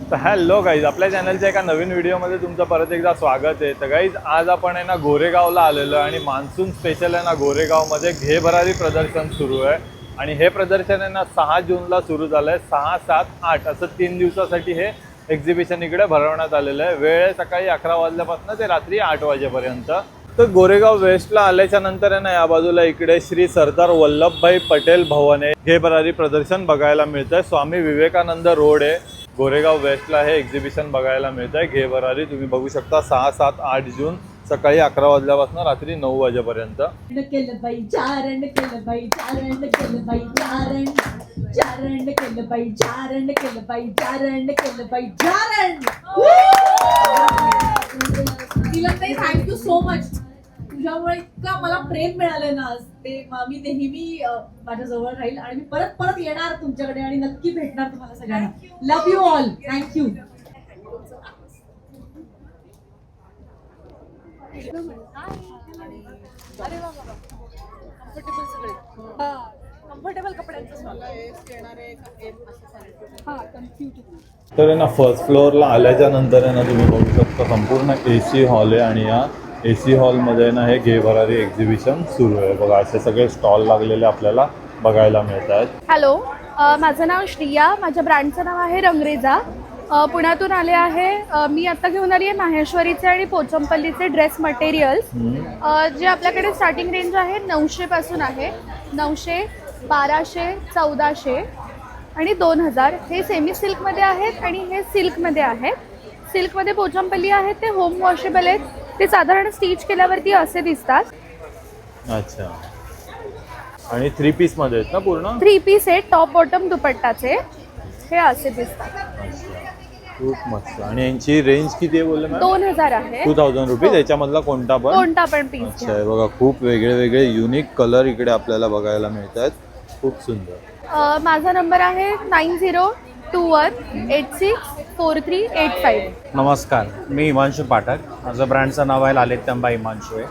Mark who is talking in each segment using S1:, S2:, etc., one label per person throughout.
S1: तर hello guys आपल्या चॅनलच्या एका नवीन व्हिडिओमध्ये तुमचं परत एकदा स्वागत आहे. तर गाईज आज आपण आहे ना गोरेगावला आलेलो आहे आणि मान्सून स्पेशल आहे ना गोरेगावमध्ये घे भरारी प्रदर्शन सुरू आहे. आणि हे प्रदर्शन आहे ना सहा जूनला सुरू झालं आहे सहा सात आठ असं तीन दिवसासाठी हे एक्झिबिशन इकडे भरवण्यात आलेलं आहे. वेळ सकाळी अकरा वाजल्यापासून ते रात्री आठ वाजेपर्यंत. तर गोरेगाव वेस्टला आल्याच्यानंतर आहे ना या बाजूला इकडे श्री सरदार वल्लभभाई पटेल भवन आहे. हे भरारी प्रदर्शन बघायला मिळतंय. स्वामी विवेकानंद रोड आहे. गोरेगाव वेस्टला हे एक्झिबिशन बघायला मिळत आहे घे भरारी तुम्ही बघू शकता सहा सात आठ जून सकाळी अकरा वाजल्यापासून रात्री नऊ वाजेपर्यंत.
S2: थँक्यू सो मच तुझ्यामुळे मला प्रेम मिळालं ना आज. ते म- मी नेहमी माझ्या जवळ राहील आणि मी परत परत येणार तुमच्याकडे आणि नक्की भेटणार तुम्हाला सगळ्यांना. Love you all thank you
S3: अरे कम्फर्टेबल सगळे. कम्फर्टेबल कपड्यांचं हा कन्फ्युज
S1: तर आहे ना फर्स्ट फ्लोअरला आल्याच्यानंतर आहे ना तुम्ही बघू शकता संपूर्ण ए सी हॉल आहे आणि या ए सी हॉलमध्ये ना हे घे भरारी एक्झिबिशन सुरू आहे. बघा असे सगळे स्टॉल लागलेले आपल्याला बघायला मिळत आहेत
S4: हॅलो माझं नाव श्रिया माझ्या ब्रँडचं नाव आहे रंगरेजा. पुण्यातून आले आहे मी आता घेऊन आली आहे माहेश्वरीचे आणि पोचमपल्लीचे ड्रेस मटेरियल्स जे आपल्याकडे स्टार्टिंग रेंज आहे नऊशेपासून आहे. नऊशे बाराशे चौदाशे आणि दोन हजार. हे सेमी सिल्कमध्ये आहेत आणि हे सिल्कमध्ये आहेत. सिल्कमध्ये पोचमपल्ली आहेत ते होम वॉशेबल आहेत. ते साधारण स्टिच केल्यावरती असे दिसतात.
S1: अच्छा. आणि थ्री पीसमध्ये आहेत ना पूर्ण?
S4: थ्री पीस आहे टॉप बॉटम दुपट्टाचे. हे असे दिसतात.
S1: अच्छा. खूप मस्त. आणि यांची रेंज किती आहे बोलले मॅम?
S4: दोन हजार आहे.
S1: टू थाउजंड रुपीज याच्यामधला कोणता पण?
S4: कोणता पण पीस
S1: अच्छा आहे बघा खूप वेगळे वेगळे युनिक कलर इकडे आपल्याला बघायला मिळत आहेत खूप सुंदर.
S4: माझा नंबर आहे nine zero two one eight six four three eight five
S5: नमस्कार मी हिमांशू पाठक. माझं ब्रँडचं नाव आहे लालित्यंबा हिमांशू आहे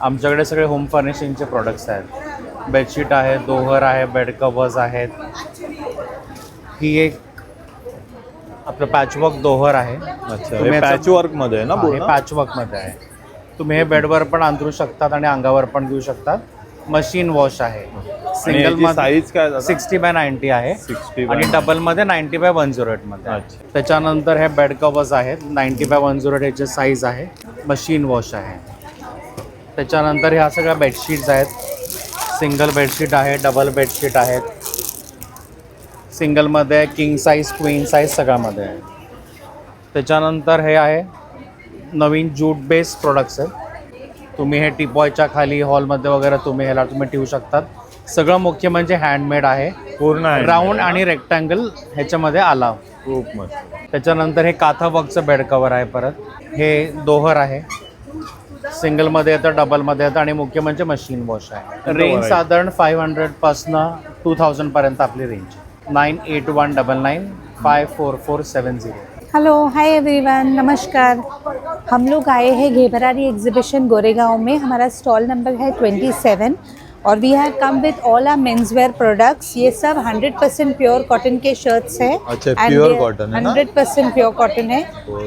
S5: आमच्याकडे सगळे होम फर्निशिंगचे प्रोडक्ट्स आहेत. बेडशीट आहे दोहर आहे बेड कवर्स आहेत. ही एक आपलं पॅचवर्क दोहर आहे.
S1: अच्छा
S5: तुम्ही
S1: हे
S5: याचं-
S1: पॅच वर्कमध्ये आहे ना
S5: हा, हे
S1: पूर्ण?
S5: पॅचवर्कमध्ये आहे. तुम्ही हे बेडवर पण अंतरू शकतात आणि अंगावर पण घेऊ शकतात. मशीन वॉश आहे.
S1: सिंगल साईज काय
S5: सिक्स्टी बाय नाईन्टी आहे.
S1: 60 by
S5: आणि
S1: 90.
S5: डबलमध्ये नाईन्टी बाय वन झिरो एटमध्ये
S1: अच्छा.
S5: त्याच्यानंतर हे बेड कवर्स आहेत. नाईन्टी बाय वन झिरो एटचे साईज आहे. मशीन वॉश आहे. त्याच्यानंतर ह्या सगळ्या बेडशीट्स आहेत. सिंगल बेडशीट आहे डबल बेडशीट आहेत. सिंगलमध्ये किंग साईज क्वीन साईज सगळ्यामध्ये आहे. त्याच्यानंतर हे आहे नवीन जूट बेस्ड प्रोडक्ट्स आहेत. तुम्ही हे टिपॉयच्या खाली हॉलमध्ये वगैरे तुम्ही ह्याला तुम्ही ठेवू शकतात. सगळं मुख्य म्हणजे हँडमेड आहे.
S1: पूर्ण
S5: राऊंड आणि रेक्टँगल ह्याच्यामध्ये आला
S1: खूप मस्त.
S5: त्याच्यानंतर हे काथा वर्कचं बेड कवर आहे परत. हे दोहर आहे. सिंगलमध्ये येतं डबलमध्ये येतं आणि मुख्य म्हणजे मशीन वॉश आहे. रेंज. साधारण फाईव्ह हंड्रेडपासनं टू थाउजंडपर्यंत आपली range nine eight one double nine five four four seven zero
S6: hello hi everyone नमस्कार. हम लोग आए हैं घेबरारी एग्जीबिशन गोरेगांव में. हमारा स्टॉल नंबर है ट्वेंटी सेवन और we have come with all our men's wear products ये सब हंड्रेड परसेंट प्योर कॉटन के शर्ट्स हैं.
S1: अच्छा, pure cotton है
S6: हंड्रेड परसेंट प्योर कॉटन है.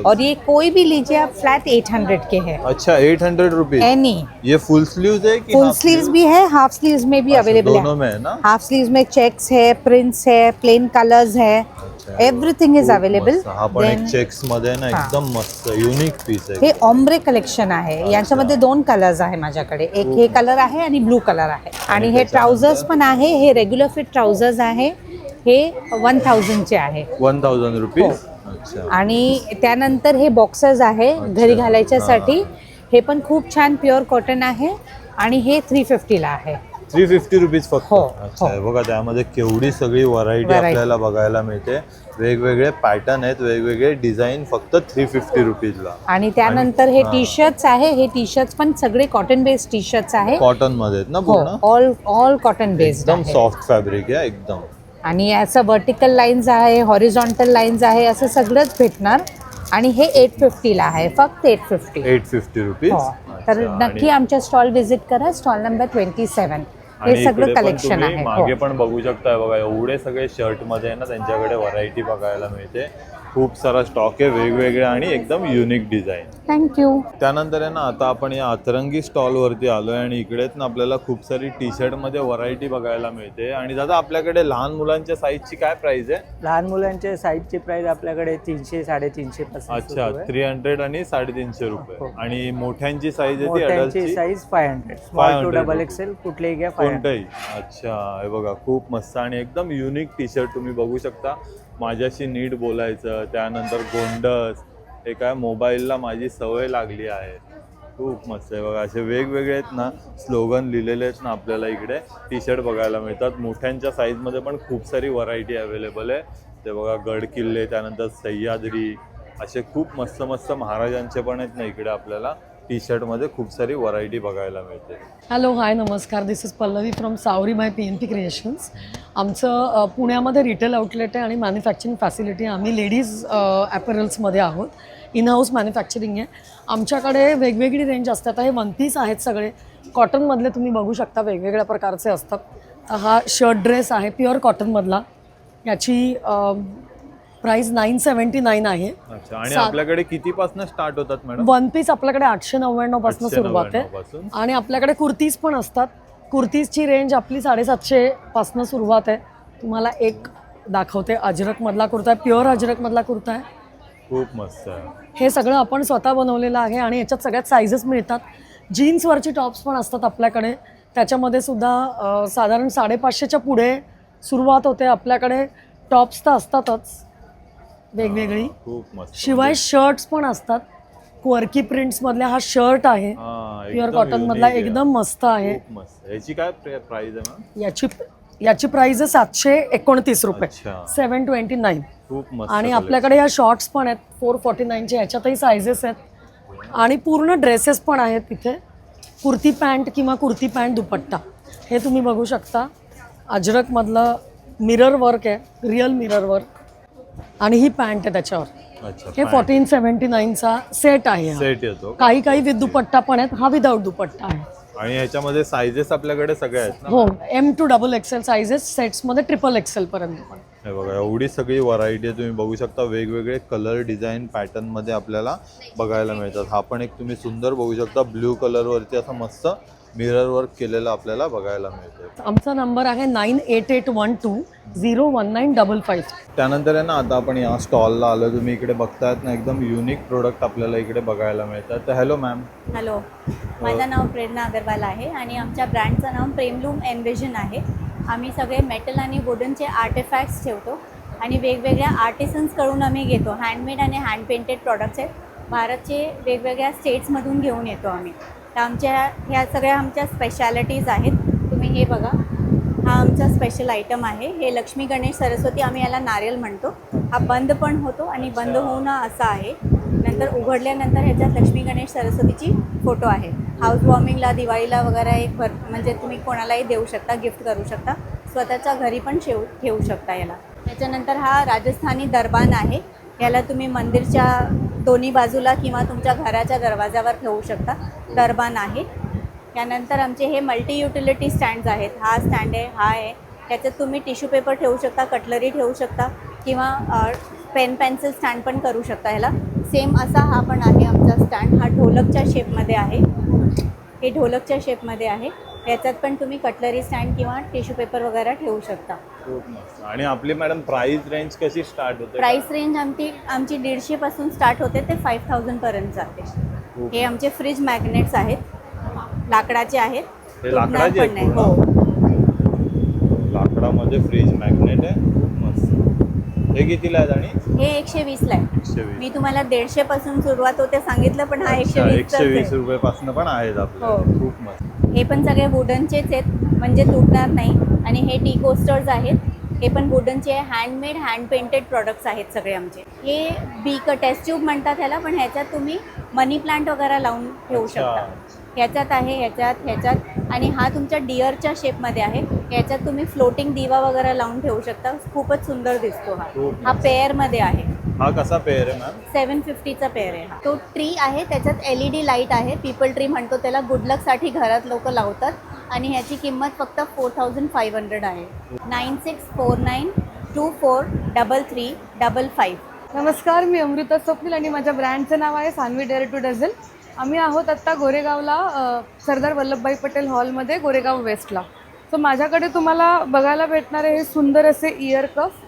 S6: और ये कोई भी लीजिए आप फ्लैट एट हंड्रेड के हैं.
S1: अच्छा एट हंड्रेड रुपीज़
S6: एनी
S1: ये फुल स्लीव्स है कि
S6: फुल स्लीव्स भी है हाफ़ स्लीव्स में भी
S1: अच्छा,
S6: अवेलेबल
S1: दोनों
S6: है
S1: में है ना?
S6: हाफ़ स्लीव्स में चेक्स है प्रिंट्स है प्लेन कलर्स है.
S1: अच्छा,
S6: एवरीथिंग इज अवेलेबल.
S1: हा पण एक चेक्समध्ये आहे ना. एकदम मस्त युनिक पीस आहे.
S6: ऑम्ब्रे कलेक्शन आहे. यांच्यामध्ये दोन कलर्स आहे माझ्याकडे. एक हे कलर आहे आणि ब्लू कलर आहे. आणि हे ट्राउझर्स पण आहे. हे रेग्युलर फिट ट्राउझर्स आहे. हे वन थाउजंडचे आहे.
S1: वन थाउजंड रुपीज
S6: आणि त्यानंतर हे बॉक्सेस आहे घरी घालायच्यासाठी. हे. पण खूप छान प्युअर कॉटन आहे. आणि हे थ्री फिफ्टीला आहे.
S1: थ्री फिफ्टी रुपीज फक्त.
S6: हो,
S1: अच्छा
S6: हो.
S1: हे बघा त्यामध्ये केवढी सगळी व्हरायटी
S6: Variety.
S1: आपल्याला बघायला मिळते. वेगवेगळे पॅटर्न आहेत वेगवेगळे डिझाईन फक्त थ्री फिफ्टी रुपीजला
S6: आणि त्यानंतर हे
S1: हा.
S6: टी शर्ट्स आहे हे टी शर्ट्स पण सगळे कॉटन बेस्ड टी शर्ट्स आहे.
S1: कॉटनमध्ये आहेत ना पूर्ण?
S6: ऑल ऑल कॉटन बेस्ड
S1: एकदम
S6: आहे.
S1: सॉफ्ट फॅब्रिक आहे एकदम.
S6: आणि असं वर्टिकल लाईन्स आहे हॉरिझॉन्टल लाईन्स आहे असं सगळंच भेटणार. आणि हे एट फिफ्टीला आहे फक्त eight fifty
S1: eight fifty rupees
S6: तर नक्की आमच्या स्टॉल व्हिजिट करा स्टॉल नंबर ट्वेंटी सेवन हे सगळं कलेक्शन आहे
S1: मागे
S6: हो.
S1: पण बघू शकताय बघा एवढे सगळे शर्टमध्ये ना त्यांच्याकडे व्हरायटी बघायला मिळते खूप सारा स्टॉक आहे वेगवेगळे आणि एकदम युनिक डिझाईन
S6: थँक्यू
S1: त्यानंतर आहे ना आता आपण या अतरंगी स्टॉलवरती आलो आहे आणि इकडेच ना आपल्याला खूप सारी टी शर्टमध्ये व्हरायटी बघायला मिळते. आणि दादा आपल्याकडे लहान मुलांच्या साईजची काय प्राइस आहे?
S2: लहान मुलांच्या साईजची प्राइस आपल्याकडे तीनशे साडेतीनशे पासून
S1: अच्छा
S2: आहे.
S1: थ्री हंड्रेड आणि साडेतीनशे रुपये.
S2: हो.
S1: आणि मोठ्यांची साईज आहे ती
S2: मोठ्यांची size five hundred small two
S1: 500
S2: double. XL कुठलेही घ्या फाय
S1: कोणतंही. अच्छा हे बघा खूप मस्त आणि एकदम युनिक टी शर्ट तुम्ही बघू शकता. माझ्याशी नीट बोलायचं त्यानंतर गोंडस हे काय मोबाईलला माझी सवय लागली आहे. खूप मस्त आहे बघा असे वेगवेगळे आहेत ना स्लोगन लिहिलेले आहेत ना आपल्याला इकडे. टी शर्ट बघायला मिळतात. मोठ्यांच्या साईजमध्ये पण खूप सारी व्हरायटी अवेलेबल आहे. ते बघा गड किल्ले त्यानंतर सह्याद्री असे खूप मस्त मस्त महाराजांचे पण आहेत ना इकडे आपल्याला. टी शर्टमध्ये खूप सारी व्हरायटी बघायला मिळते.
S7: हॅलो हाय नमस्कार. दिस is Pallavi from Savari my P N P creations आमचं पुण्यामध्ये रिटेल आउटलेट आहे आणि मॅन्युफॅक्चरिंग फॅसिलिटी आम्ही लेडीज ॲपरल्समध्ये आहोत. इन हाऊस मॅन्युफॅक्चरिंग आहे. आमच्याकडे वेगवेगळी रेंज असतात. हे वन पीस आहेत सगळे. कॉटनमधले तुम्ही बघू शकता वेगवेगळ्या प्रकारचे असतात. हा शर्ट ड्रेस आहे प्युअर कॉटनमधला याची प्राईस नाईन सेवन्टी नाईन आहे.
S1: अच्छा आणि
S7: सात-
S1: आपल्याकडे कितीपासून स्टार्ट होतात मॅडम?
S7: वन पीस आपल्याकडे आठशे नव्याण्णवपासून
S1: 899
S7: सुरुवात आहे.
S1: पासून.
S7: आणि आपल्याकडे कुर्तीज पण असतात. कुर्तीजची रेंज आपली साडेसातशे पासून सुरुवात आहे. तुम्हाला एक दाखवते. अजरक मधला कुर्ता आहे. प्युअर अजरक मधला कुर्ता आहे.
S1: खूप मस्त आहे.
S7: हे सगळं आपण स्वतः बनवलेलं आहे आणि याच्यात सगळ्यात साईजेस मिळतात. जीन्सवरची टॉप्स पण असतात आपल्याकडे. त्याच्यामध्ये सुद्धा अं, साधारण साडेपाचशेच्या पुढे सुरुवात होते. आपल्याकडे टॉप्स तर असतातच. वेगवेगळी.
S1: खूप मस्त.
S7: शिवाय शर्ट्स पण असतात. क्वर्की प्रिंट्स मधले हा शर्ट आहे.
S1: हा,
S7: प्युअर
S1: एकदम
S7: कॉटन मधला
S1: unique आहे.
S7: एकदम मस्त आहे.
S1: खूप मस्त. याची काय प्राइस आहे मॅम?
S7: याची याची प्राइस आहे सातशे एकोणतीस रुपये.
S1: अच्छा.
S7: सेवन ट्वेंटी नाईन
S1: खूप मस्त
S7: आणि. आपल्याकडे या शॉर्ट्स पण आहेत. फोर फॉर्टी नाईनचे ह्याच्यातही सायझेस आहेत. आणि पूर्ण ड्रेसेस पण आहेत तिथे कुर्ती पॅन्ट किंवा कुर्ती पॅन्ट दुपट्टा. हे तुम्ही बघू शकता. अजरकमधलं मिरर वर्क आहे. रिअल मिरर वर्क आणि ही पॅन्ट आहे त्याच्यावर.
S1: अच्छा
S7: हे फोर्टीन सेवन्टी नाईनचा सेट आहे हा.
S1: सेट येतो.
S7: काही काही विथ दुपट्टा पण आहेत. हा विदाऊट दुपट्टा आहे.
S1: आणि ह्याच्यामध्ये सायझेस आपल्याकडे सगळे आहेत ना?
S7: हो M two double XL sizes सेट्समध्ये triple XL पर्यंत पण.
S1: हे बघा एवढी सगळी व्हरायटी तुम्ही बघू शकता वेगवेगळे कलर डिझाईन पॅटर्नमध्ये आपल्याला बघायला मिळतात. हा पण एक तुम्ही सुंदर बघू शकता ब्ल्यू कलरवरती असं मस्त मिरर वर्क केलेलं आपल्याला बघायला मिळतं
S7: आमचा नंबर आहे nine eight eight one two zero one nine double five.
S1: त्यानंतर आहे ना आता आपण या स्टॉलला आलो तुम्ही इकडे बघतायत ना एकदम युनिक प्रोडक्ट आपल्याला इकडे बघायला मिळतात. तर हॅलो मॅम
S8: हॅलो माझं नाव प्रेरणा अगरवाल आहे आणि आमच्या ब्रँडचं नाव प्रेमलूम एनविजन आहे. आम्ही सगळे मेटल आणि वुडनचे आर्टिफॅक्ट्स ठेवतो आणि वेगवेगळ्या आर्टिसन्सकडून आम्ही घेतो. हँडमेड आणि हँड पेंटेड प्रॉडक्ट्स आहेत. भारतचे वेगवेगळ्या स्टेट्समधून घेऊन येतो आम्ही. तर आमच्या ह्या सगळ्या आमच्या स्पेशालिटीज आहेत. तुम्ही हे बघा. हा आमचा स्पेशल आयटम आहे. हे लक्ष्मी गणेश सरस्वती आम्ही याला नारियल म्हणतो. हा बंद पण होतो आणि बंद होऊन असा आहे. नंतर उघडल्यानंतर ह्याच्यात लक्ष्मी गणेश सरस्वतीची फोटो आहे. हाऊस वॉर्मिंगला दिवाळीला वगैरे एक भर म्हणजे तुम्ही कोणालाही देऊ शकता गिफ्ट करू शकता. स्वतःच्या घरी पण ठेवू ठेवू शकता याला. त्याच्यानंतर हा राजस्थानी दरबान आहे. याला तुम्ही मंदिरच्या दोन्ही बाजूला किंवा तुमच्या घराच्या दरवाजावर ठेवू शकता. दरबान आहे. त्यानंतर आमचे हे मल्टी युटिलिटी स्टँड्स आहेत. हा स्टँड आहे हा आहे. त्याच्यात तुम्ही टिश्यू पेपर ठेवू शकता कटलरी ठेवू शकता किंवा पेन पेन्सिल स्टँड पण करू शकता ह्याला. सेम असा हा पण आहे आमचा स्टँड हा ढोलकच्या शेपमध्ये आहे. हे ढोलकच्या शेपमध्ये आहे. याच्यात पण तुम्ही कटलरी स्टँड किंवा टिश्यू पेपर वगैरे ठेवू शकता.
S1: खूप मस्त. आणि आपली मॅडम प्राइस रेंज कशी स्टार्ट होते?
S8: प्राईस रेंज आमची आमची दीडशेपासून स्टार्ट होते ते फाईव्ह थाउजंडपर्यंत जाते.
S1: खूप
S8: हे आमचे फ्रीज मॅग्नेट्स आहेत. लाकडाचे आहेत.
S1: हे
S8: तुटणार
S1: लाकडाचे
S8: पण
S1: आहेत
S8: हो.
S1: लाकडामध्ये फ्रीज मॅग्नेट आहे. खूप मस्त. हे कितीला आहेत आणि?
S8: हे एकशे वीसला आहे.
S1: एकशे वीस.
S8: मी तुम्हाला दीडशे पासून सुरुवात होते सांगितलं पण हा एकशे
S1: अच्छा,
S8: वीस
S1: एकशे वीस रुपये पासून पण आहेत आपले
S8: हो.
S1: खूप मस्त.
S8: हे पण सगळे वुडनचेच आहेत म्हणजे तुटणार नाही. आणि हे टी कोस्टर्स आहेत हे पण वुडनचे हँडमेड हँड पेंटेड प्रॉडक्ट्स आहेत सगळे आमचे. हे बीक टेस्ट ट्यूब म्हणतात ह्याला पण ह्याच्यात तुम्ही मनी प्लांट वगैरे लावून ठेवू. शकता. ह्याच्यात आहे ह्याच्यात ह्याच्यात. आणि हा तुमच्या डिअरच्या शेपमध्ये आहे. ह्याच्यात तुम्ही फ्लोटिंग दिवा वगैरे लावून ठेवू शकता. खूपच सुंदर दिसतो हा. हा पेअरमध्ये आहे.
S1: हा कसा पेअर आहे मॅम
S8: सेवन फिफ्टीचा पेअर आहे हा. तो ट्री आहे त्याच्यात एल ई डी लाइट आहे. पीपल ट्री म्हणतो त्याला. गुड लकसाठी घरात लोक लावतात. आणि ह्याची किंमत फक्त फोर थाउजंड फाईव्ह हंड्रेड आहे. Nine six four nine two four double three double five.
S9: नमस्कार मी अमृता स्वप्नील आणि माझ्या ब्रँडचं नाव आहे सानवी डेअर टू डझल आम्ही आहोत आत्ता गोरेगावला सरदार वल्लभभाई पटेल हॉलमध्ये गोरेगाव वेस्टला. सो माझ्याकडे तुम्हाला बघायला भेटणारे हे सुंदर असे इयर कफ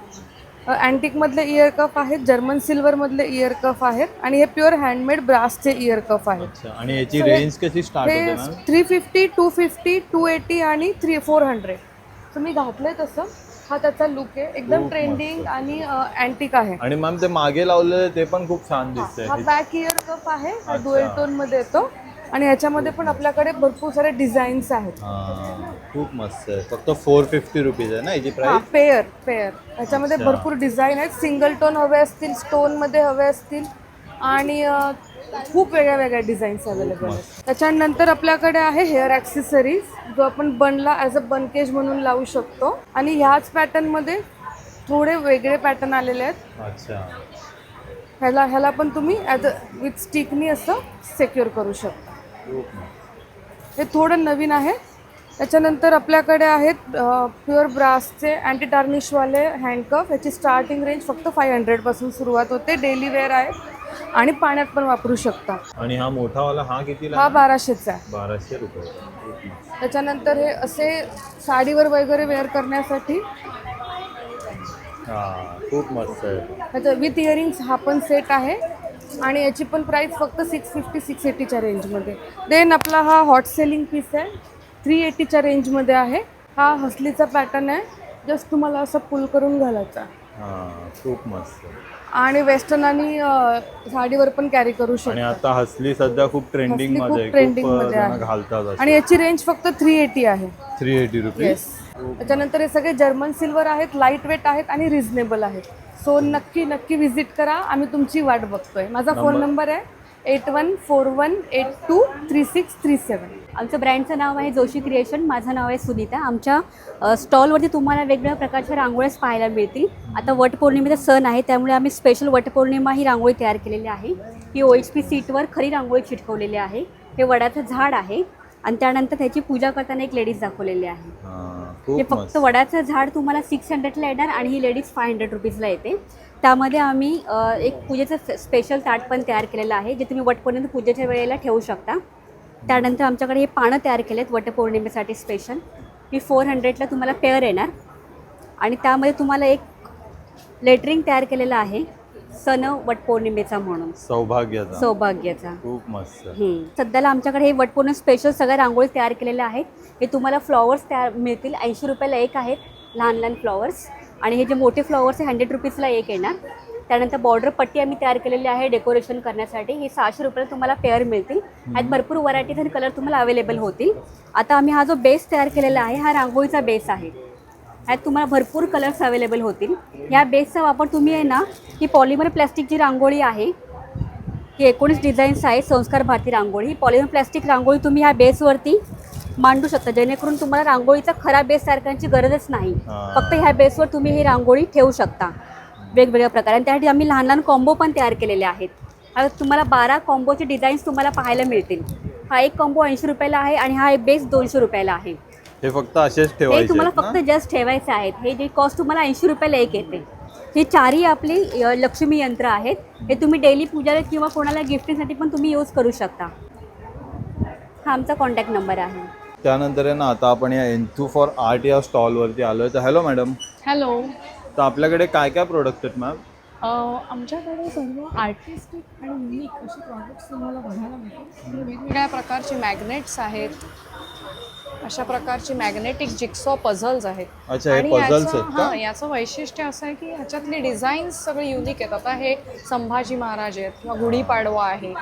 S9: अँटिकमधले इयर कफ आहेत जर्मन सिल्वरमधले इयर कफ आहेत आणि हे प्युअर हँडमेड ब्रासचे इयर कफ आहेत.
S1: अच्छा आणि याची रेंज कशी स्टार्ट होते
S9: हे three fifty two fifty two eighty आणि थ्री फोर हंड्रेड मी घातलंय तसं. हा त्याचा लुक आहे. एकदम
S1: खूप
S9: ट्रेंडिंग आणि अँटिक आहे.
S1: आणि मॅम ते मागे लावलेले ते पण खूप छान
S9: हा
S1: दिसतंय.
S9: बॅक इयर कप आहे. हा
S1: अच्छा.
S9: डुएल टोनमध्ये येतो. आणि ह्याच्यामध्ये पण आपल्याकडे भरपूर सारे डिझाईन्स आहेत.
S1: खूप मस्त आहे. फक्त फोर फिफ्टी रुपीज आहे ना याची
S9: हा
S1: प्राइस
S9: पेअर पेअर ह्याच्यामध्ये
S1: अच्छा.
S9: भरपूर डिझाईन आहेत. सिंगल टोन हवे असतील स्टोनमध्ये हवे असतील. आणि अ, खूप वेगळ्या वेगळ्या डिझाईन्स अवेलेबल आहेत. त्याच्यानंतर आपल्याकडे आहे हेअर ॲक्सेसरीज जो आपण बनला ॲज अ बनकेज म्हणून लावू शकतो. आणि ह्याच पॅटर्नमध्ये थोडे वेगळे पॅटर्न आलेले आहेत.
S1: अच्छा.
S9: ह्याला ह्याला पण तुम्ही ॲज अ विथ स्टिकनी असं सेक्युअर करू शकता. हे थोडं नवीन आहे. त्याच्यानंतर आपल्याकडे आहेत प्युअर ब्रासचे अँटी टार्निशवाले हँडकफ याची स्टार्टिंग रेंज फक्त फाय हंड्रेडपासून सुरुवात होते. डेली वेअर आहे आणि पाण्यात पण वापरू शकता.
S1: आणि हा मोठावाला हा कितीला
S9: हा? बाराशेचा आहे.
S1: बाराशे रुपये.
S9: त्याच्यानंतर हे असे साडीवर वगैरे वेअर करण्यासाठी
S1: खूप मस्त आहे.
S9: त्याचं विथ इयरिंग्स हा पण सेट आहे. आणि याची पण प्राईस फक्त सिक्स फिफ्टी सिक्स एटीच्या रेंजमध्ये देन आपला हा हॉट सेलिंग पीस आहे थ्री एटीच्या रेंजमध्ये आहे. हा हसलीचा पॅटर्न आहे जस्ट तुम्हाला असं पुल करून घालायचा.
S1: हा खूप मस्त.
S9: आणि वेस्टर्न आणि साडीवर पण कॅरी करू शकतो.
S1: आता हसली सध्या खूप
S9: ट्रेंडिंगमध्ये खूप
S1: मध्ये आहे.
S9: आणि याची रेंज फक्त थ्री एटी आहे.
S1: थ्री एटी रुपीज
S9: त्याच्यानंतर हे सगळे जर्मन सिल्वर आहेत लाइट वेट आहेत आणि रिझनेबल आहेत. सो नक्की नक्की व्हिजिट करा. आम्ही तुमची वाट बघतोय. माझा फोन नंबर? आहे eight one four one eight two three six three seven
S10: आमचं ब्रँडचं नाव आहे जोशी क्रिएशन माझं नाव आहे सुनीता. आमच्या स्टॉलवरती तुम्हाला वेगवेगळ्या प्रकारच्या रांगोळ्याच पाहायला मिळतील. आता वटपौर्णिमेचा सण आहे त्यामुळे आम्ही स्पेशल वटपौर्णिमा ही रांगोळी तयार केलेली आहे. ही ओ एच पी सीटवर खरी रांगोळी चिटकवलेली आहे. हे वडाचं झाड आहे. आणि त्यानंतर त्याची पूजा करताना एक लेडीज दाखवलेली आहे.
S1: हा
S10: हे फक्त वडाचं झाड तुम्हाला सिक्स हंड्रेडला येणार आणि ही लेडीज फाय हंड्रेड रुपीजला येते. त्यामध्ये आम्ही एक पूजेचं स्पेशल ताट पण तयार केलेलं आहे जे तुम्ही वटपौर्णिमे पूजेच्या वेळेला ठेवू शकता. त्यानंतर आमच्याकडे हे पानं तयार केलेत वटपौर्णिमेसाठी स्पेशल ही फोर हंड्रेडला तुम्हाला पेअर येणार. आणि त्यामध्ये तुम्हाला एक लेटरिंग तयार केलेलं आहे. सन वटपौर्णिमेचा म्हणून.
S1: सौभाग्याचा.
S10: सौभाग्याचा.
S1: खूप मस्त.
S10: सध्याला आमच्याकडे हे वटपौर्णिमा स्पेशल सगळ्या रांगोळी तयार केलेल्या आहेत. हे तुम्हाला फ्लॉवर्स तयार मिळतील. ऐंशी रुपयाला एक आहेत लहान लहान फ्लॉवर्स आणि हे जे मोठे फ्लॉवर्स आहे हंड्रेड रुपीजला एक येणार. त्यानंतर बॉर्डर पट्टी आम्ही तयार केलेली आहे डेकोरेशन करण्यासाठी. हे सहाशे रुपयाला तुम्हाला पेअर मिळतील. ह्यात भरपूर व्हरायटीज आणि कलर तुम्हाला अवेलेबल होतील. आता आम्ही हा जो बेस तयार केलेला आहे हा रांगोळीचा बेस आहे. ह्यात तुम्हाला भरपूर कलर्स अवेलेबल होतील. या बेसचा वापर तुम्ही आहे ना ही पॉलिमर प्लॅस्टिकची रांगोळी आहे ही एकोणीस डिझाईन्स आहेत संस्कार भारती रांगोळी. ही पॉलिमर प्लॅस्टिक रांगोळी तुम्ही ह्या बेसवरती मांडू शकता. जेणेकरून तुम्हाला रांगोळीचा खरा बेस तयार करण्याची गरजच नाही. फक्त ह्या बेसवर तुम्ही ही रांगोळी ठेवू शकता. वेगवेगळ्या प्रकारे. आणि त्यासाठी आम्ही लहान लहान कॉम्बो पण तयार केलेले आहेत. तुम्हाला बारा कॉम्बोचे डिझाईन्स तुम्हाला पाहायला मिळतील. हा एक कॉम्बो ऐंशी रुपयाला आहे आणि हा एक बेस दोनशे रुपयाला आहे.
S1: हे फक्त असेच
S10: हे
S1: ठेवायचे
S10: तुम्हाला
S1: आहेत
S10: फक्त
S1: ना?
S10: जस्ट ठेवायचे आहेत. हे जे कॉस्ट तुम्हाला ऐंशी रुपयाला एक येते. ही चारही आपली अ, लक्ष्मी यंत्र आहेत. हे तुम्ही डेली पूजाला किंवा कोणाला गिफ्टिंगसाठी पण तुम्ही यूज करू शकता. हा आमचा कॉन्टॅक्ट नंबर आहे.
S1: त्यानंतर आहे ना आता आपण या एन्थू फॉर आर्ट या स्टॉलवरती आलोय. तर हॅलो मॅडम
S3: हॅलो
S1: तर आपल्याकडे काय काय प्रोडक्ट आहेत मॅम
S3: आमच्याकडे सर्व आर्टिस्टिक आणि युनिक असे प्रॉडक्ट्स तुम्हाला बघायला मिळतील. वेगवेगळ्या प्रकारचे मॅग्नेट्स आहेत. अशा प्रकारचे मॅग्नेटिक जिक्सॉ पझल्स आहेत
S1: अच्छा, हे
S3: आणि
S1: puzzles
S3: याचं-
S1: आहेत का?
S3: हां याचं वैशिष्ट्य असं आहे की ह्याच्यातले डिझाईन्स सगळे युनिक आहेत आता हे संभाजी महाराज आहेत किंवा गुढीपाडवा आहे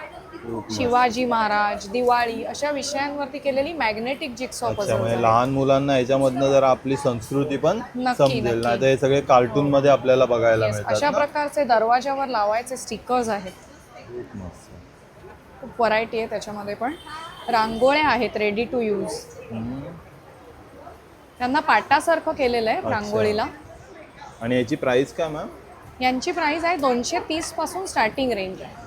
S3: शिवाजी महाराज दिवाळी अशा विषयांवरती केलेली मॅग्नेटिक जिक्सॉ
S1: अच्छा म्हणजे लहान मुलांना याच्यामधनं जरा आपली संस्कृती पण
S3: नक्की,
S1: समजेल
S3: नक्की.
S1: ना तर हे सगळे कार्टून मध्ये आपल्याला बघायला
S3: अशा
S1: मिळतात ना?
S3: प्रकारचे दरवाजावर लावायचे स्टिकर्स आहेत
S1: खूप मस्त.
S3: खूप व्हरायटी आहे त्याच्यामध्ये पण रांगोळ्या आहेत रेडी टू यूज. त्यांना पाटासारखं केलेलं आहे
S1: अच्छा.
S3: रांगोळीला.
S1: आणि याची प्राइस काय मॅम
S3: यांची प्राइस आहे दोनशे तीसपासून स्टार्टिंग रेंज आहे.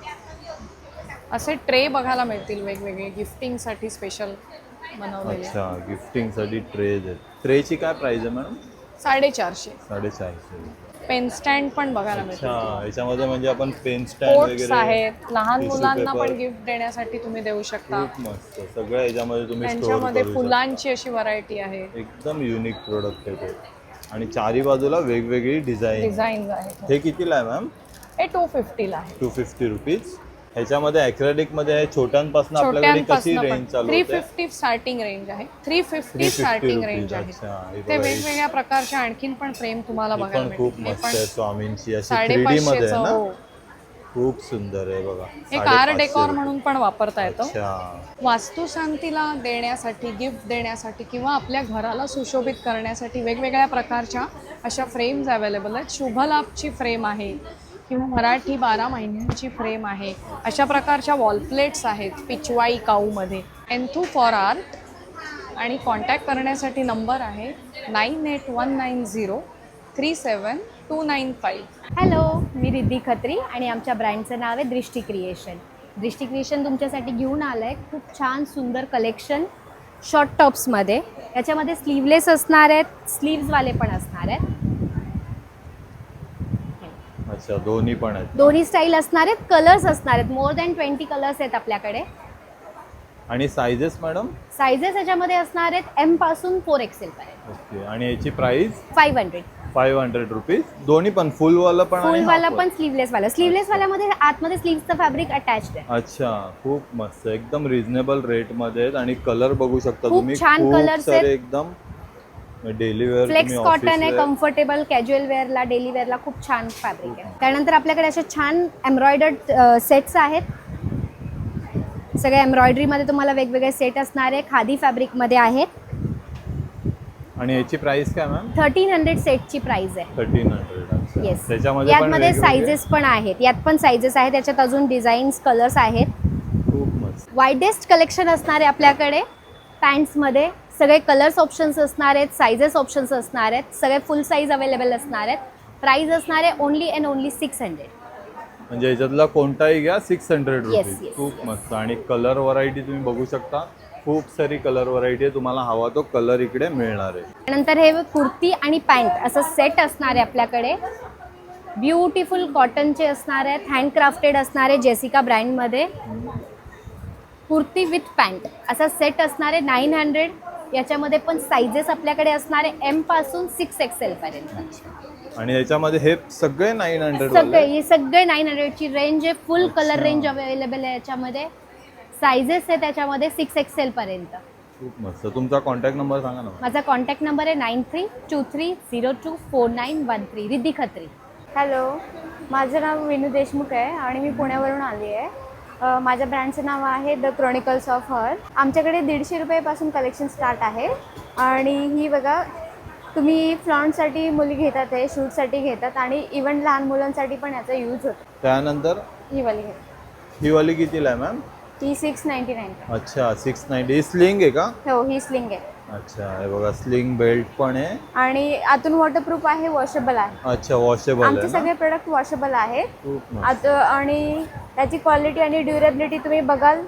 S3: असे ट्रे बघायला मिळतील वेगवेगळे गिफ्टिंगसाठी स्पेशल बनवलेले.
S1: अच्छा गिफ्टिंगसाठी ट्रेज आहेत. ट्रेची काय प्राइस आहे मॅडम
S3: साडेचारशे.
S1: साडेचारशे
S3: पेन स्टँड पण बघायला
S1: अच्छा
S3: मिळतो
S1: याच्यामध्ये म्हणजे आपण पेन स्टँड
S3: कोट्स
S1: वगैरे
S3: आहेत लहान
S1: tissue
S3: मुलांना
S1: paper.
S3: पण गिफ्ट देण्यासाठी तुम्ही देऊ शकता.
S1: खूप मस्त सगळं याच्यामध्ये तुम्ही स्टोअर
S3: त्यांच्यामध्ये
S1: करू शकता.
S3: फुलांची अशी व्हरायटी आहे.
S1: एकदम युनिक प्रोडक्ट आहे ते. आणि चारी बाजूला वेगवेगळी डिझाईन
S3: डिझाईन्स आहेत.
S1: हे कितीला आहे मॅम
S3: हे टू फिफ्टीला आहे.
S1: टू फिफ्टी रुपीज ह्याच्यामध्ये acrylic मध्ये आहे छोट्यांपासून आपल्याकडे कशी रेंज चालू
S3: थ्री फिफ्टी स्टार्टिंग रेंज आहे. थ्री फिफ्टी
S1: 350
S3: स्टार्टिंग रेंज आहे. ते
S1: बघा,
S3: वेगवेगळ्या प्रकारचे आणखीन पण फ्रेम तुम्हाला बघायला
S1: पण खूप
S3: हे
S1: मस्त आहे स्वामींची अशी थ्री डी मध्ये
S3: साडेपाचशेचं
S1: आहे ना?
S3: हो.
S1: खूप सुंदर आहे बघा
S3: हे कार डेकॉर. म्हणून पण वापरता येतं. वास्तुशांतीला देण्यासाठी गिफ्ट देण्यासाठी किंवा आपल्या घराला सुशोभित करण्यासाठी वेगवेगळ्या प्रकारच्या अशा फ्रेम्स अवेलेबल आहेत. शुभलाभची फ्रेम आहे. किंवा मराठी बारा महिन्यांची फ्रेम आहे. अशा प्रकारच्या वॉलप्लेट्स आहेत पिचवाई काऊमध्ये. एन्थू फॉर आर्ट आणि कॉन्टॅक्ट करण्यासाठी नंबर आहे nine eight one nine zero three seven two nine five
S11: hello मी रिद्धी खत्री आणि आमच्या ब्रँडचं नाव आहे दृष्टी क्रिएशन दृष्टी क्रिएशन तुमच्यासाठी घेऊन आलं आहे खूप छान सुंदर कलेक्शन शॉर्ट टॉप्समध्ये याच्यामध्ये स्लीवलेस असणार आहेत स्लीव्सवाले पण असणार आहेत.
S1: अच्छा दोन्ही पण आहेत.
S11: दोन्ही स्टाईल असणार आहेत कलर्स असणार आहेत. मोर दॅन ट्वेंटी कलर्स आहेत आपल्याकडे.
S1: आणि सायझेस मॅडम
S11: सायझेस याच्यामध्ये असणार आहेत एमपासून फोर एक्सेलपर्यंत
S1: ओके आणि याची price
S11: five hundred
S1: five hundred rupees दोन्ही पण फुल वाला पण आणि
S11: फुलवाला
S1: half
S11: पण स्लीवलेस वाला. स्लीवलेस वाल्यामध्ये आतमध्ये स्लीव्सचं फॅब्रिक अटॅच्ड आहे.
S1: अच्छा. खूप मस्त. एकदम रिझनेबल रेटमध्ये आहेत. आणि कलर बघू शकता
S11: खूप
S1: तुम्ही.
S11: छान
S1: खूप
S11: colours
S1: सारे
S11: आहेत.
S1: एकदम डेली वेअर
S11: फ्लेक्स कॉटन आहे कम्फर्टेबल कॅज्युअल वेअरला डेली वेअरला खूप छान फॅब्रिक आहे. त्यानंतर आपल्याकडे असे छान एम्ब्रॉयडर्ड सेट्स आहेत. सगळ्या एम्ब्रॉयडरीमध्ये तुम्हाला वेगवेगळे सेट असणार आहे खादी फॅब्रिकमध्ये आहेत
S1: आणि याची प्राइस काय मॅम
S11: थर्टीन हंड्रेड सेटची प्राइस आहे.
S1: थर्टीन हंड्रेड
S11: येस
S1: त्याच्यामध्ये
S11: यामध्ये सायझेस पण आहेत. यात पण सायझेस आहेत. याच्यात अजून डिझाईन्स कलर्स आहेत.
S1: खूप मस्त.
S11: वाईडेस्ट कलेक्शन असणार आहे आपल्याकडे. पॅन्ट्समध्ये सगळे कलर्स ऑप्शन्स असणार आहेत सायझेस ऑप्शन्स असणार आहेत सगळे फुल साईज अवेलेबल असणार आहेत. प्राईज असणार आहे only and only six hundred
S1: म्हणजे याच्यातला कोणताही घ्या six hundred
S11: Yes,
S1: rupees
S11: yes,
S1: खूप
S11: yes.
S1: मस्त. आणि कलर व्हरायटी तुम्ही बघू शकता. खूप सारी कलर व्हरायटी आहे. तुम्हाला हवा तो कलर इकडे मिळणार आहे.
S11: त्यानंतर हे कुर्ती आणि पॅन्ट असं सेट असणार आहे आपल्याकडे. ब्युटिफुल कॉटनचे असणार आहेत हँडक्राफ्टेड असणार आहे जेसिका ब्रँडमध्ये कुर्ती विथ पॅन्ट असा सेट असणार आहे नाईन हंड्रेड याच्यामध्ये पण सायझेस आपल्याकडे असणार आहे एमपासून सिक्स एक्सेल पर्यंत.
S1: आणि याच्यामध्ये हे सगळे नाईन हंड्रेड
S11: सगळे हे सगळे नाईन हंड्रेडची रेंज आहे. फुल कलर. रेंज अवेलेबल आहे याच्यामध्ये. सायझेस आहे त्याच्यामध्ये सिक्स एक्सेल पर्यंत.
S1: खूप मस्त. तुमचा कॉन्टॅक्ट नंबर सांगा ना
S11: माझा कॉन्टॅक्ट नंबर आहे nine three two three zero two four nine one three Riddhi Khatri.
S12: Hello माझं नाव विनू देशमुख आहे आणि मी पुण्यावरून आली आहे. माझ्या ब्रँडचं नाव आहे द क्रॉनिकल्स ऑफ हर. आमच्याकडे दीडशे रुपयापासून कलेक्शन स्टार्ट आहे. आणि ही बघा तुम्ही फ्लॉन्टसाठी मुली घेतात आहे शूटसाठी घेतात आणि इव्हन लहान मुलांसाठी पण याचा यूज होतो.
S1: त्यानंतर?
S12: ही वाली घेतात
S1: ही वाली कितीला आहे मॅम?
S12: ही सिक्स नाईन्टी नाईन
S1: अच्छा सिक्स नाईन्टी ही स्लिंग आहे का?
S12: हो ही स्लिंग आहे.
S1: अच्छा हे बघा स्लिंग बेल्ट पण आहे.
S12: आणि आतून वॉटरप्रूफ आहे वॉशेबल आहे.
S1: अच्छा वॉशेबल
S12: आमचे सगळे प्रोडक्ट वॉशेबल आहेत.
S1: खूप मस्त.
S12: आत आणि त्याची क्वालिटी आणि ड्युरेबिलिटी तुम्ही बघाल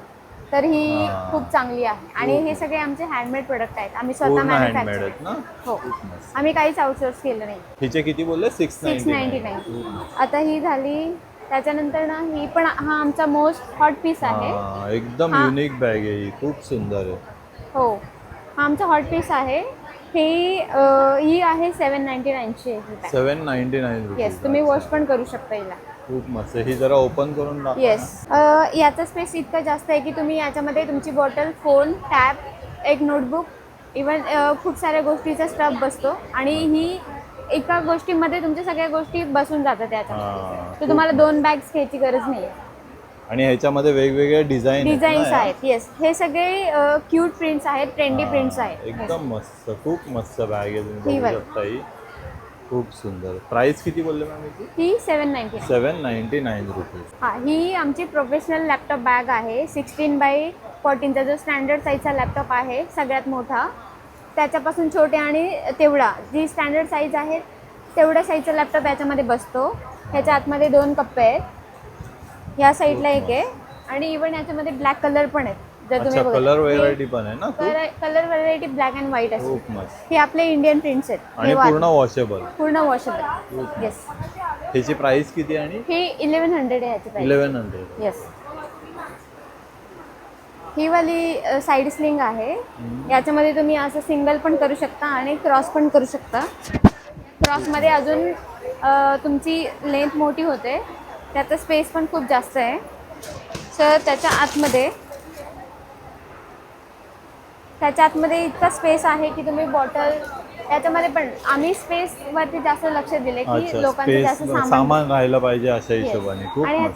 S12: तर ही
S1: हा.
S12: खूप चांगली आहे. आणि हे सगळे आमचे हँडमेड प्रोडक्ट आहेत. आम्ही स्वतः
S1: पूर्ण हँडमेड
S12: मॅन्युफॅक्चर
S1: आहेत ना?
S12: हो.
S1: मस्त.
S12: आम्ही काहीच आउटसोर्स केलं नाही.
S1: हिचे किती बोलले? Six
S12: six
S1: ninety
S12: ninety nine आता ही झाली त्याच्यानंतर ना ही पण हा आमचा मोस्ट हॉट पीस आहे.
S1: एकदम
S12: हा.
S1: युनिक बॅग आहे ही. खूप सुंदर आहे.
S12: हो. हा आमचा हॉट पीस आहे. ही अं, ही आहे सेवन नाईन्टी नाईनची
S1: सेवन नाईन्टी नाईन
S12: येस तुम्ही वॉश पण करू शकता हिला.
S1: खूप मस्त. ही जरा ओपन करून दाखवा
S12: येस याचा स्पेस इतका जास्त आहे की तुम्ही याच्यामध्ये तुमची बॉटल फोन टॅब एक नोटबुक इवन खूप साऱ्या गोष्टीचा स्टफ बसतो. आणि ही एका गोष्टीमध्ये तुमच्या सगळ्या गोष्टी बसून जातात
S1: हा,
S12: तर तुम्हाला दोन बॅग्स घ्यायची गरज नाही
S1: आणि ह्याच्यामध्ये वेगवेगळे डिझाईन
S12: डिझाईन्स आहेत येस हे सगळे क्यूट प्रिंट्स आहेत ट्रेंडी प्रिंट्स आहेत.
S1: एकदम मस्त खूप मस्त बॅग आहे तुम्ही बघू. शकता ही. खूप सुंदर. प्राइस किती बोलले मॅम
S12: ही seven ninety
S1: seven ninety nine rupees
S12: हां ही आमची प्रोफेशनल लॅपटॉप बॅग आहे. सिक्स्टीन बाय फोर्टीनचा जो स्टँडर्ड साईजचा लॅपटॉप आहे सगळ्यात मोठा. त्याच्यापासून छोटे आणि तेवढा. जी स्टँडर्ड साईज आहे तेवढ्या साईजचा लॅपटॉप याच्यामध्ये बसतो. ह्याच्या आतमध्ये दोन कप्पे आहेत. ह्या साईडला एक आहे. आणि इवन याच्यामध्ये ब्लॅक कलर पण आहेत. जर तुम्ही
S1: अच्छा. कलर व्हेरायटी पण आहे ना खूप?
S12: Colour variety black and white असते
S1: खूप मस्त.
S12: हे आपले इंडियन प्रिंट्स आहेत.
S1: आणि
S12: हे वा-
S1: पूर्ण वॉशेबल
S12: पूर्ण वॉशेबल येस
S1: ह्याची प्राइस किती आणि?
S12: ही इलेवन हंड्रेड आहे प्राइस
S1: इलेव्हन हंड्रेड
S12: येस ही वाली साईड स्लिंग आहे. याच्यामध्ये तुम्ही असं सिंगल पण करू शकता आणि क्रॉस पण करू शकता. क्रॉसमध्ये अजून अ, तुमची लेंथ मोठी होते. त्याचा स्पेस पण खूप जास्त आहे. सर त्याच्या आतमध्ये त्याच्या आतमध्ये इतका स्पेस आहे की तुम्ही बॉटल याच्यामध्ये पण आम्ही स्पेसवरती जास्त लक्ष दिले की
S1: स्पेस
S12: जास्त सामान
S1: पाहिजे अशा. हिशोबाने.
S12: आणि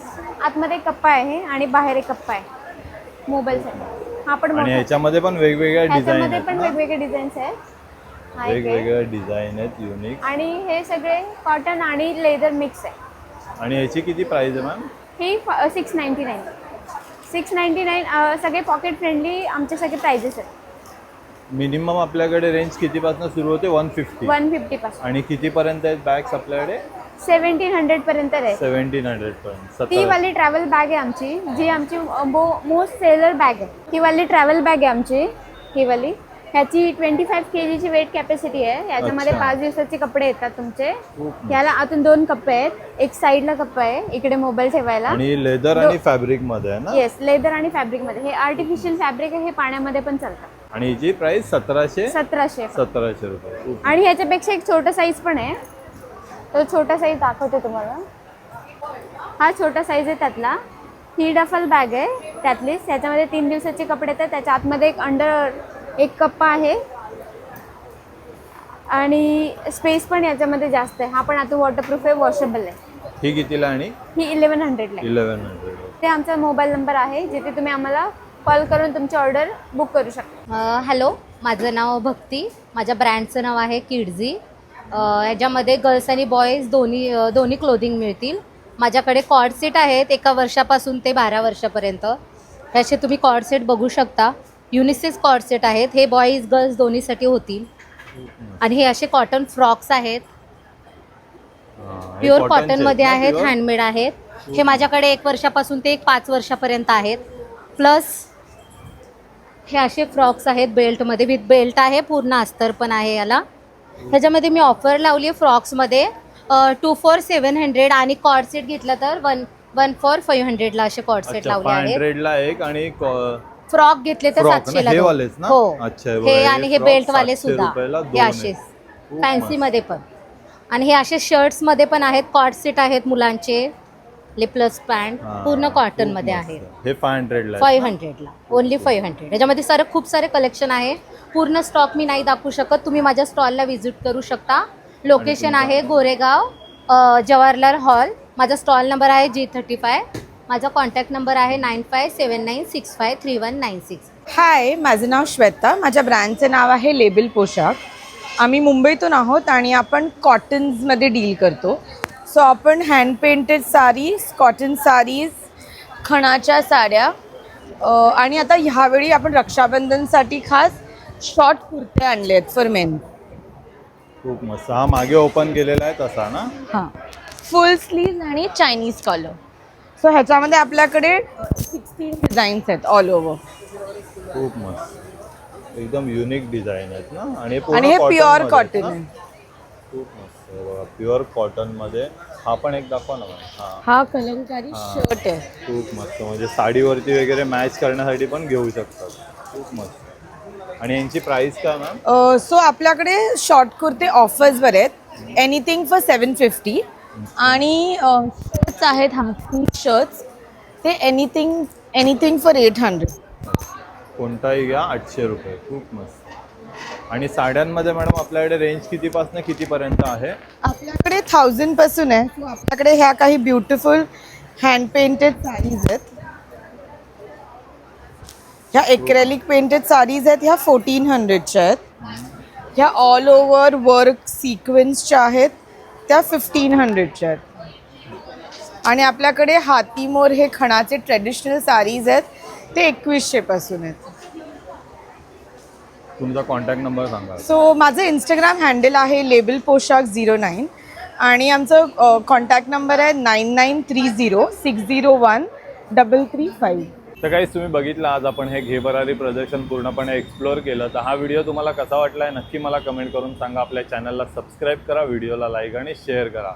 S12: आतमध्ये कप्पा आहे आणि बाहेर एक कप्पा आहे. मोबाईलसाठी हा पण
S1: आणि. ह्याच्यामध्ये पण वेगवेगळ्या डिझाईन
S12: पण वेगवेगळे डिझाईन्स आहेत.
S1: वेगवेगळ्या डिझाईन आहेत युनिक
S12: आणि हे सगळे कॉटन आणि लेदर मिक्स आहे.
S1: आणि ह्याची किती प्राइस आहे मॅम
S12: ही six ninety nine six ninety nine सगळे पॉकेट फ्रेंडली आमचे सगळे प्राइजेस आहेत.
S1: मिनिमम आपल्याकडे रेंज कितीपासून सुरू होते? वन फिफ्टी
S12: वन फिफ्टीपासून
S1: आणि कितीपर्यंत आहेत बॅग्स आपल्याकडे?
S12: सेवन्टीन हंड्रेडपर्यंत आहे
S1: सेव्हन्टीन हंड्रेड पर्यंत.
S12: ती वाली ट्रॅव्हल बॅग आहे आमची जी आमची मोस्ट सेलर बॅग आहे. ही वाली ट्रॅव्हल बॅग आहे आमची ही वाली. ह्याची ट्वेंटी फाईव्ह के जीची वेट कॅपॅसिटी आहे. याच्यामध्ये
S1: अच्छा.
S12: पाच दिवसाचे कपडे येतात तुमचे.
S1: खूप
S12: याला आतून दोन कप्पे आहेत. एक साईडला कप्पा आहे. इकडे मोबाईल ठेवायला.
S1: आणि लेदर आणि फॅब्रिकमध्ये आहे ना?
S12: येस लेदर आणि फॅब्रिकमध्ये हे आर्टिफिशियल फॅब्रिक आहे हे पाण्यामध्ये पण चालतं.
S1: आणि हिची प्राइस सतराशे?
S12: सतराशे.
S1: सतराशे रुपये. खूप
S12: आणि ह्याच्यापेक्षा एक छोटा साईज पण आहे. तो छोटा साईज दाखवते तुम्हाला. हा छोटा साईज आहे त्यातला. ही डफल बॅग आहे त्यातलीच. त्याच्यामध्ये तीन दिवसाचे कपडे येतात. त्याच्या आतमध्ये एक अंडर एक कप्पा आहे. आणि स्पेस पण याच्यामध्ये जास्त आहे. हा पण आता वॉटरप्रूफ आहे वॉशेबल आहे.
S1: ही कितीला आणि?
S12: ही इलेवन हंड्रेडला आहे.
S1: इलेव्हन हंड्रेड
S12: ते आमचा मोबाईल नंबर आहे. जिथे तुम्ही आम्हाला कॉल करून तुमची ऑर्डर बुक करू शकता.
S13: अ, हॅलो माझं नाव भक्ती. माझ्या ब्रँडचं नाव आहे किडझी अ, याच्यामध्ये गर्ल्स आणि बॉईज दोन्ही अ, दोन्ही क्लोदिंग मिळतील. माझ्याकडे कॉर्ड सेट आहेत एका वर्षापासून ते बारा वर्षापर्यंत. ह्याचे तुम्ही कॉर्ड सेट बघू शकता. युनिसेस कॉर्ड सेट आहेत. हे बॉईज गर्ल्स दोन्हीसाठी होतील. आणि हे असे कॉटन फ्रॉक्स आहेत. प्युअर कॉटनमध्ये आहेत हँडमेड आहेत हे. माझ्याकडे एक वर्षापासून ते एक पाच वर्षापर्यंत आहेत. प्लस हे असे फ्रॉक्स आहेत बेल्टमध्ये विथ बेल्ट आहे पूर्ण अस्तर पण आहे याला. ह्याच्यामध्ये मी ऑफर लावली आहे फ्रॉक्समध्ये टू फॉर सेवन हंड्रेड आणि कॉर्ड सेट घेतलं तर वन वन फॉर फाईव्ह हंड्रेडला असे कॉर्ड सेट
S1: अच्छा
S13: लावले आहेत.
S1: हंड्रेडला एक आणि
S13: फ्रॉक घेतले तर
S1: ना?
S13: सातशेला
S1: हे
S13: दोन.
S1: वालेच ना?
S13: हो.
S1: अच्छा, हे बघा,
S13: आणि हे बेल्ट वाले
S1: 700
S13: सुद्धा.
S1: रुपयाला
S13: हे
S1: दोन आहेत.
S13: असेच
S1: खूप
S13: फॅन्सी मध्ये पण. आणि हे असे शर्ट्समध्ये पण आहेत कॉर्ड सेट आहेत मुलांचे प्लस पॅन्ट
S1: हा,
S13: पूर्ण कॉटन
S1: खूप
S13: मध्ये
S1: मस्त.
S13: आहेत.
S1: हे फाय हंड्रेडला
S13: फाईव्ह हंड्रेडला ओनली फाईव्ह हंड्रेड याच्यामध्ये सर खूप सारे कलेक्शन आहे. पूर्ण स्टॉक मी नाही दाखवू शकत. तुम्ही माझ्या स्टॉलला व्हिजिट करू शकता. लोकेशन
S1: तुमचा?
S13: आहे गोरेगाव अ, जवाहरलाल हॉल माझा स्टॉल नंबर आहे जी थर्टी फाय माझा कॉन्टॅक्ट नंबर आहे nine five seven nine six five three one nine six
S14: hi माझं नाव श्वेता. माझ्या ब्रँडचं नाव आहे लेबल पोशाख आम्ही मुंबईतून आहोत आणि आपण कॉटन्समध्ये डील करतो. सो आपण hand painted saris cotton saris खणाच्या साड्या आणि आता ह्यावेळी आपण रक्षाबंधनसाठी खास शॉर्ट कुर्ते आणले आहेत फॉर मेन
S1: खूप मस्त. हा मागे ओपन केलेला आहे तसा ना?
S14: हां. फुल स्लीव्ज आणि चायनीज कॉलर सो ह्याच्यामध्ये आपल्याकडे सिक्स्टीन डिझाईन्स आहेत ऑल ओव्हर
S1: खूप मस्त. एकदम युनिक डिझाईन आहेत ना? आणि
S14: आणि हे प्युअर कॉटन? आहे.
S1: खूप मस्त. बघा प्युअर कॉटनमध्ये. हा पण एक दाखवा ना हा.
S14: हा कलंकारी
S1: हा.
S14: शर्ट आहे.
S1: खूप मस्त. म्हणजे साडीवरती वगैरे मॅच करण्यासाठी पण घेऊ शकतात. खूप मस्त. आणि यांची प्राइस काय मॅम
S14: सो आपल्याकडे शॉर्ट कुर्ते ऑफर्सवर आहेत. एनिथिंग फॉर सेवन फिफ्टी आणि शर्ट्स आहेत हाफ शर्ट्स ते anything anything for eight hundred
S1: कोणताही घ्या आठशे रुपये. खूप मस्त. आणि साड्यांमध्ये मॅडम आपल्याकडे रेंज कितीपासून कितीपर्यंत आहे?
S14: आपल्याकडे थाउजंडपासून आहे. So आपल्याकडे ह्या काही ब्युटिफुल हँड पेंटेड साडीज आहेत. ह्या एक्रेलिक पेंटेड साडीज आहेत ह्या फोर्टीन हंड्रेडच्या आहेत. ह्या ऑल ओव्हर वर्क सिक्वेन्सच्या आहेत त्या फिफ्टीन हंड्रेडच्या आहेत. आणि आपल्याकडे हातीमोर हे खणाचे ट्रेडिशनल साडीज आहेत ते एकवीसशेपासून आहेत.
S1: तुमचा कॉन्टॅक्ट नंबर सांगा.
S14: सो माझं इंस्टाग्राम हँडल आहे लेबल पोशाख झिरो नाईन आणि आमचं कॉन्टॅक्ट नंबर आहे nine nine three zero six zero one double three five
S1: तर काहीच तुम्ही बघितलं आज आपण हे घे भरारी प्रदर्शन पूर्णपणे एक्सप्लोअर केलं. तर हा व्हिडिओ तुम्हाला कसा वाटला आहे नक्की मला कमेंट करून सांगा. आपल्या चॅनलला सबस्क्राईब करा व्हिडिओला लाईक आणि शेअर करा.